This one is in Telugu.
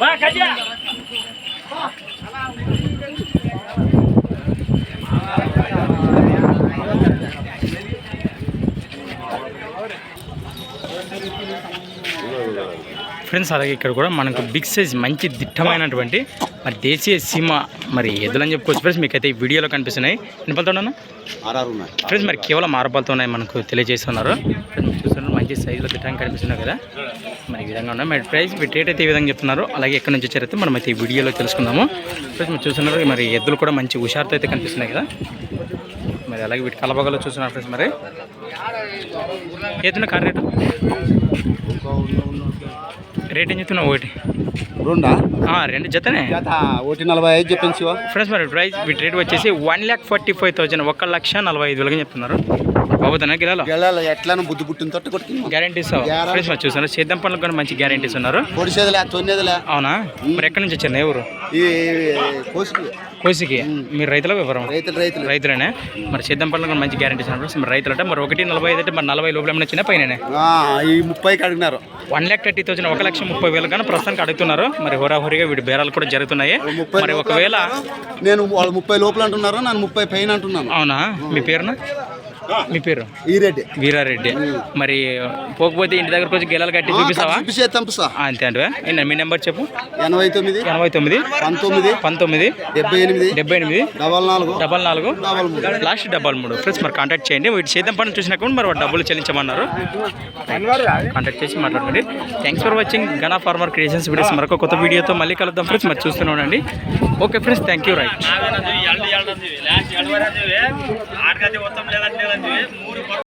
વાહ ગજા Thank you. ఫ్రెండ్స్ అలాగే ఇక్కడ కూడా మనకు బిగ్ సైజ్ మంచి దిట్టమైనటువంటి మరి దేశీయ సీమ మరి ఎద్దులని చెప్పుకోవచ్చు. ఫ్రెండ్స్ మీకైతే ఈ వీడియోలో కనిపిస్తున్నాయి. ఎన్ని ఉన్నాయి. ఫ్రెండ్స్ మరి కేవలం ఆరుపాలతో ఉన్నాయి మనకు తెలియజేస్తున్నారు. చూస్తున్నారు మంచి సైజులో దిట్టంగా కనిపిస్తున్నాయి కదా. మరి ఈ విధంగా ఉన్నాయి. మరి ప్రైస్ వీటి రేట్ అయితే ఈ విధంగా చెప్తున్నారు. అలాగే ఎక్కడి నుంచి వచ్చారైతే మనం అయితే ఈ వీడియోలో తెలుసుకుందాము. ఫ్రెండ్స్ మీరు చూస్తున్నారు మరి ఎద్దులు కూడా మంచి హుషారుతో అయితే కనిపిస్తున్నాయి కదా. మరి అలాగే వీటి కలబగలో చూస్తున్నారు ఫ్రెండ్స్ మరి. ఏతున్నా కార్ రేటు? రేట్ ఏం చెప్తున్నావు ఒకటి? రెండా? రెండు జతనే? జత ఒకటి నలభై ఐదు చెప్పండి శివ. ఫ్రెండ్స్ మరి ప్రైస్ వీటి రేట్ వచ్చేసి one lakh forty five thousand ఒక లక్ష నలభై ఐదు వేలుగా చెప్తున్నారు. బాబుతానా గిలాలో? గెలాలి ఎట్లానో బుద్ధి పుట్టిన తట్టు కొట్టుకుని గ్యారంటీస్ ఫ్రెండ్స్ మరి చూస్తున్నారు సేద్యం పనులకు కూడా మంచి గ్యారంటీస్ ఉన్నారు. పొడిసేదిలే తొన్నేదిలే. అవునా? మరి ఎక్కడి నుంచి వచ్చారు ఎవరు కోసుకి. కోసికి? మీరు రైతుల వివరం? రైతులు రైతులు. రైతులేనే? మరి సేద్యం పనులకు కూడా మంచి గ్యారంటీస్ ఉన్నారు. మరి రైతులు అంటే మరి ఒకటి నలభై ఐదు అంటే మరి నలభై లోపల ఏమైనా చిన్న పైన ముప్పైకి అడిగినారు. వన్ ల్యాక్ థర్టీ థౌసండ్ ఒక లక్ష ముప్పై వేలు కానీ ప్రస్తుతానికి అడుగుతున్నారు. మరి హోరాహోరీగా వీడి బేరాలు కూడా జరుగుతున్నాయి. మరి ఒకవేళ నేను వాళ్ళు ముప్పై లోపల అంటున్నారు? నన్ను ముప్పై పైన అంటున్నాను. అవునా? మీ పేరున? మీ పేరు? ఈ రెడ్డి వీరారెడ్డి. మరి పోకపోతే ఇంటి దగ్గరకు వచ్చి గెలాలు కట్టి చూపిస్తావా? చూపిస్తే అంతే అంటే మీ నెంబర్ చెప్పు? ఎనభై తొమ్మిది ఎనభై తొమ్మిది పంతొమ్మిది పంతొమ్మిది డెబ్బై ఎనిమిది డెబ్బై ఎనిమిది డబల్ నాలుగు డబల్ నాలుగు డబల్ మూడు. లాస్ట్ డబల్ మూడు. ఫ్రెండ్స్ మరి కాంటాక్ట్ చేయండి. వీటి సేద్యం పని చూసినాక మరి వాడు డబ్బులు చెల్లించమన్నారు. కాంటాక్ట్ చేసి మాట్లాడండి thanks for watching Gana farmer creations videos మరొక కొత్త వీడియోతో మళ్ళీ కలుద్దాం ఫ్రెండ్స్. మరి చూస్తూనే ఉండండి. Okay friends thank you right மூணு படம்